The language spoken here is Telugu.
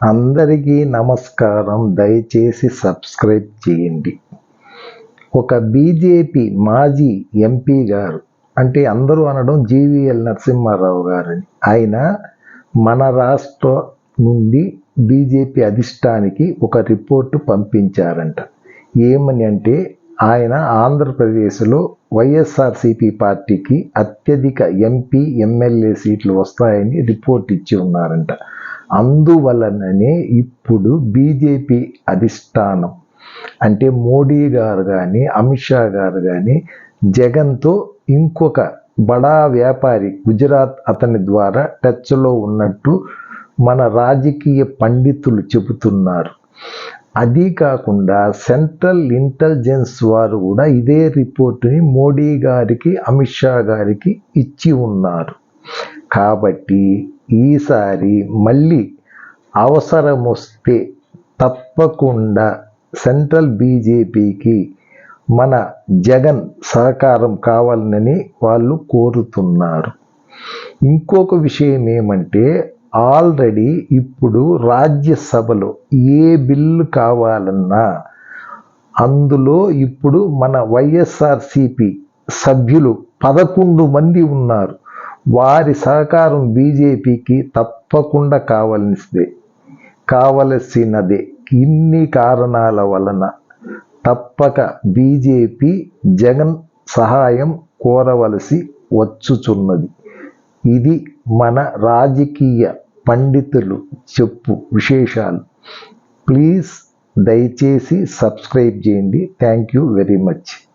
అందరికీ నమస్కారం. దయచేసి సబ్స్క్రైబ్ చేయండి. ఒక బీజేపీ మాజీ ఎంపీ గారు అంటే అందరూ అనడం జీవీఎల్ నరసింహారావు గారని. ఆయన మన రాష్ట్ర నుండి బీజేపీ అధిష్టానికి ఒక రిపోర్టు పంపించారంట. ఏమని అంటే ఆయన ఆంధ్రప్రదేశ్లో వైఎస్ఆర్సీపీ పార్టీకి అత్యధిక ఎంపీ ఎమ్మెల్యే సీట్లు వస్తాయని రిపోర్ట్ ఇచ్చి ఉన్నారంట. అందువలననే ఇప్పుడు బీజేపీ అధిష్టానం. అంటే మోడీ గారు కానీ అమిత్ షా గారు కానీ జగన్తో ఇంకొక బడా వ్యాపారి గుజరాత్ అతని ద్వారా టచ్లో ఉన్నట్టు మన రాజకీయ పండితులు చెబుతున్నారు. అది కాకుండా సెంట్రల్ ఇంటెలిజెన్స్ వారు కూడా ఇదే రిపోర్టుని మోడీ గారికి అమిత్ షా గారికి ఇచ్చి ఉన్నారు. కాబట్టి ఈసారి మళ్ళీ అవసరమొస్తే తప్పకుండా సెంట్రల్ బీజేపీకి మన జగన్ సహకారం కావాలని వాళ్ళు కోరుతున్నారు. ఇంకొక విషయం ఏమంటే ఆల్రెడీ ఇప్పుడు రాజ్యసభలో ఏ బిల్లు కావాలన్నా అందులో ఇప్పుడు మన వైఎస్ఆర్సిపి సభ్యులు పదకొండు మంది ఉన్నారు. వారి సహకారం బీజేపీకి తప్పకుండా కావలసిదే కావలసినదే. ఇన్ని కారణాల వలన తప్పక బీజేపీ జగన్ సహాయం కోరవలసి వచ్చుచున్నది. ఇది మన రాజకీయ పండితులు చెప్పు విశేషాలు. ప్లీజ్ దయచేసి సబ్స్క్రైబ్ చేయండి. Thank you very much.